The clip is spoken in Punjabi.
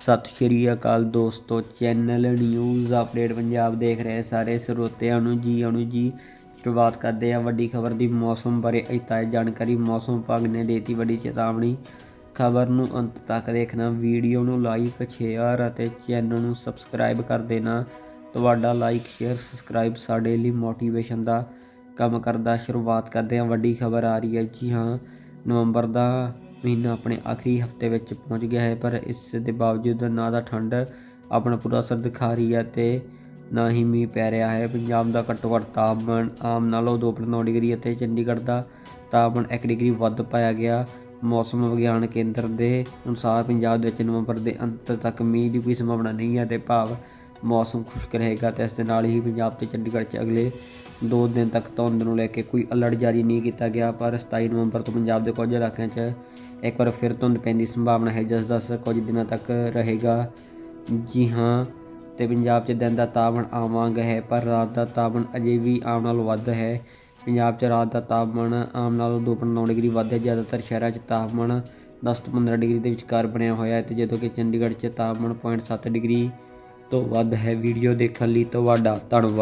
ਸਤਿ ਸ਼੍ਰੀ ਅਕਾਲ ਦੋਸਤੋ, ਚੈਨਲ ਨਿਊਜ਼ ਅਪਡੇਟ ਪੰਜਾਬ ਦੇਖ ਰਹੇ ਸਾਰੇ ਸਰੋਤਿਆਂ ਨੂੰ ਜੀ ਆਨੂੰ ਜੀ। ਸ਼ੁਰੂਆਤ ਕਰਦੇ ਆ ਵੱਡੀ ਖਬਰ ਦੀ, ਮੌਸਮ ਬਾਰੇ ਇਤਾਏ ਜਾਣਕਾਰੀ। ਮੌਸਮ ਵਿਭਾਗ ਨੇ ਦੇਤੀ ਵੱਡੀ ਚੇਤਾਵਨੀ। ਖਬਰ ਨੂੰ ਅੰਤ ਤੱਕ ਦੇਖਣਾ, ਵੀਡੀਓ ਨੂੰ ਲਾਈਕ ਸ਼ੇਅਰ ਅਤੇ ਚੈਨਲ ਨੂੰ ਸਬਸਕ੍ਰਾਈਬ ਕਰ ਦੇਣਾ। ਤੁਹਾਡਾ ਲਾਈਕ ਸ਼ੇਅਰ ਸਬਸਕ੍ਰਾਈਬ ਸਾਡੇ ਲਈ ਮੋਟੀਵੇਸ਼ਨ ਦਾ ਕੰਮ ਕਰਦਾ। ਸ਼ੁਰੂਆਤ ਕਰਦੇ ਹਾਂ, ਵੱਡੀ ਖਬਰ ਆ ਰਹੀ ਹੈ ਜੀ, ਹਾਂ। ਨਵੰਬਰ ਦਾ ਮਹੀਨਾ ਆਪਣੇ ਆਖਰੀ ਹਫ਼ਤੇ ਵਿੱਚ ਪਹੁੰਚ ਗਿਆ ਹੈ, ਪਰ ਇਸ ਦੇ ਬਾਵਜੂਦ ਨਾ ਤਾਂ ਠੰਡ ਆਪਣਾ ਪੂਰਾ ਅਸਰ ਦਿਖਾ ਰਹੀ ਹੈ ਤੇ ਨਾ ਹੀ ਮੀਂਹ ਪੈ ਰਿਹਾ ਹੈ। ਪੰਜਾਬ ਦਾ ਘੱਟੋ ਘੱਟ ਤਾਪਮਾਨ ਆਮ ਨਾਲੋਂ 2.9 ਡਿਗਰੀ ਅਤੇ ਚੰਡੀਗੜ੍ਹ ਦਾ ਤਾਪਮਾਨ 1 ਡਿਗਰੀ ਵੱਧ ਪਾਇਆ ਗਿਆ। ਮੌਸਮ ਵਿਗਿਆਨ ਕੇਂਦਰ ਦੇ ਅਨੁਸਾਰ ਪੰਜਾਬ ਦੇ ਵਿੱਚ ਨਵੰਬਰ ਦੇ ਅੰਤ ਤੱਕ ਮੀਂਹ ਦੀ ਕੋਈ ਸੰਭਾਵਨਾ ਨਹੀਂ ਹੈ ਤੇ ਭਾਵ ਮੌਸਮ ਖੁਸ਼ਕ ਰਹੇਗਾ ਤੇ ਇਸ ਦੇ ਨਾਲ ਹੀ ਪੰਜਾਬ ਤੇ ਚੰਡੀਗੜ੍ਹ 'ਚ ਅਗਲੇ 2 ਦਿਨ ਤੱਕ ਧੁੰਦ ਨੂੰ ਲੈ ਕੇ ਕੋਈ ਅਲਰਟ ਜਾਰੀ ਨਹੀਂ ਕੀਤਾ ਗਿਆ, ਪਰ 27 ਨਵੰਬਰ ਤੋਂ ਪੰਜਾਬ ਦੇ ਕੁਝ ਇਲਾਕਿਆਂ 'ਚ ਇੱਕ ਵਾਰ ਫਿਰ ਧੁੰਦ ਪੈਣ ਦੀ ਸੰਭਾਵਨਾ ਹੈ, ਜਿਸ ਦਾ ਅਸਰ ਕੁਝ ਦਿਨਾਂ ਤੱਕ ਰਹੇਗਾ। ਜੀ ਹਾਂ, ਤੇ ਪੰਜਾਬ 'ਚ ਦਿਨ ਦਾ ਤਾਪਮਾਨ ਆਮ ਵਾਂਗ ਹੈ, ਪਰ ਰਾਤ ਦਾ ਤਾਪਮਾਨ ਅਜੇ ਵੀ ਆਮ ਨਾਲੋਂ ਵੱਧ ਹੈ। ਪੰਜਾਬ 'ਚ ਰਾਤ ਦਾ ਤਾਪਮਾਨ ਆਮ ਨਾਲੋਂ 2.9 ਡਿਗਰੀ ਵੱਧ ਹੈ, ਜ਼ਿਆਦਾਤਰ ਸ਼ਹਿਰਾਂ 'ਚ ਤਾਪਮਾਨ 10 ਤੋਂ 15 ਡਿਗਰੀ ਦੇ ਵਿਚਕਾਰ ਬਣਿਆ ਹੋਇਆ ਹੈ, ਤੇ ਜਦੋਂ ਕਿ ਚੰਡੀਗੜ੍ਹ 'ਚ ਤਾਪਮਾਨ 0.7 ਡਿਗਰੀ ਤੋਂ ਵੱਧ ਹੈ। ਵੀਡੀਓ ਦੇਖਣ ਲਈ ਤੁਹਾਡਾ ਧੰਨਵਾਦ।